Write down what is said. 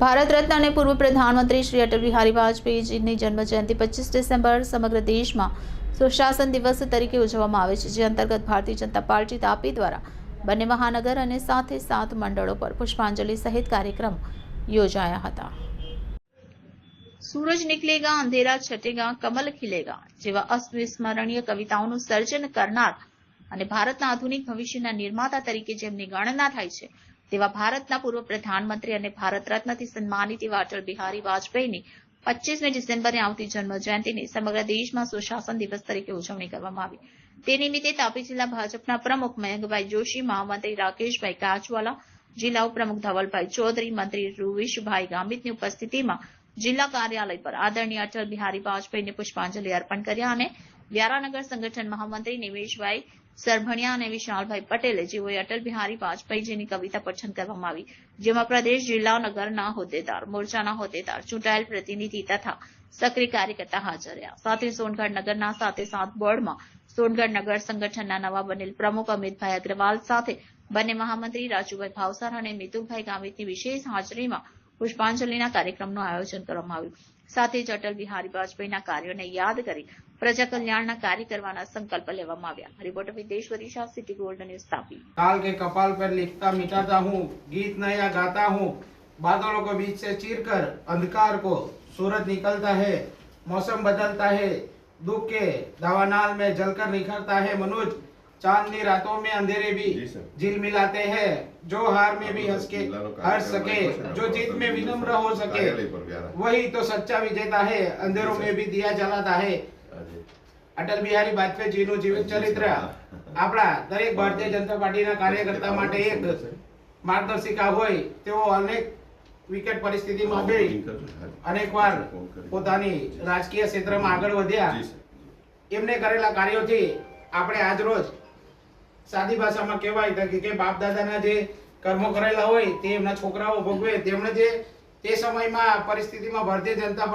ભારત રત્ન અને પૂર્વ પ્રધાનમંત્રી શ્રી અટલ બિહારી વાજપેયીજીની જન્મજયંતિ પચીસ ડિસેમ્બર સમગ્ર દેશમાં સુશાસન દિવસ તરીકે ઉજવવામાં આવે છે, જે અંતર્ગત ભારતીય જનતા પાર્ટી તાપી દ્વારા બંને મહાનગર અને સાથે સાત મંડળો પર પુષ્પાંજલિ સહિત કાર્યક્રમ યોજાયા હતા. સૂરજ નીકળેગા, અંધેરા છટેગા, કમલ ખીલેગા જેવા અસ્વિસ્મરણીય કવિતાઓનું સર્જન કરનાર અને ભારતના આધુનિક ભવિષ્યના નિર્માતા તરીકે જેમની ગણના થાય છે તેવા ભારતના પૂર્વ પ્રધાનમંત્રી અને ભારત રત્નથી સન્માનિત એવા અટલ બિહારી વાજપેયીની પચીસમી ડિસેમ્બરે આવતી જન્મ જયંતિની સમગ્ર દેશમાં સુશાસન દિવસ તરીકે ઉજવણી કરવામાં આવી. તે નિમિત્તે તાપી જિલ્લા ભાજપના પ્રમુખ મયંકભાઈ જોશી, મહામંત્રી રાકેશભાઈ કાચવાલા જિલ્લા ઉપપ્રમુખ ધવલભાઈ ચૌધરી, મંત્રી રૂવિશભાઈ ગામિતની ઉપસ્થિતિમાં જિલ્લા કાર્યાલય પર આદરણીય અટલ બિહારી વાજપેયીને પુષ્પાંજલિ અર્પણ કર્યા અને વ્યારાનગર સંગઠન મહામંત્રી નિમેશભાઈ સરભણિયા અને વિશાલભાઈ પટેલે, જેઓએ અટલ બિહારી વાજપેયીજીની કવિતા પઠન કરવામાં આવી, જેમાં પ્રદેશ જિલ્લા નગરના હોદ્દેદાર, મોરચાના હોદ્દેદાર, ચૂંટાયેલ પ્રતિનિધિ તથા સક્રિય કાર્યકર્તા હાજર રહ્યા. સાથે સોનગઢ નગરના સાથે સાત બોર્ડમાં સોનગઢ નગર સંગઠનના નવા બનેલ પ્રમુખ અમિતભાઈ અગ્રવાલ સાથે બંને મહામંત્રી રાજુભાઈ ભાવસાર અને મિતુલભાઈ ગામિતની વિશેષ હાજરીમાં પુષ્પાંજલિના કાર્યક્રમનું આયોજન કરવામાં આવ્યું સાથે જ અટલ બિહારી વાજપેયીના કાર્યોને યાદ કરી પ્રજા કલ્યાણના કાર્ય કરવાના સંકલ્પ લેવામાં આવ્યા reporter Videshwari Shah city gold news Tapi काल के कपाल पर लिखता मिटाता हूँ गीत नया गाता हूँ बादलों को बीच से चीर कर अंधकार को सूरज निकलता है मौसम बदलता है दुख के दावानाल में जलकर निखरता है मनुज चांदनी रातों में अंधेरे भी जी सर। झिल मिलाते हैं जो हार में भी हंस के हंस सके जो जीत में विनम्र हो सके કાર્યાલય પર વ્યારા. वही तो सच्चा विजेता है अंधेरों में भी दिया जलाता है આજે. અટલ બિહારી વાજપેયી જીનું જીવિત ચરિત્ર આપણા દરેક ભારતીય જનતા પાર્ટીના કાર્યકર્તા માટે એક માર્ગદર્શિકા હોય તેઓ અનેક વિકટ પરિસ્થિતિમાં બે અનેકવાર પોતાની રાજકીય ક્ષેત્રમાં આગળ વધ્યા જી સર. એમને કરેલા કાર્યોથી આપણે આજ રોજ સાદી ભાષામાં કહેવાય કે બાપ દાદાના જે કર્મો કરેલા હોય તે એમના છોકરાઓ ભોગવે, તેમણે જે તે સમયમાં પરિસ્થિતિમાં ભારતીય જનતા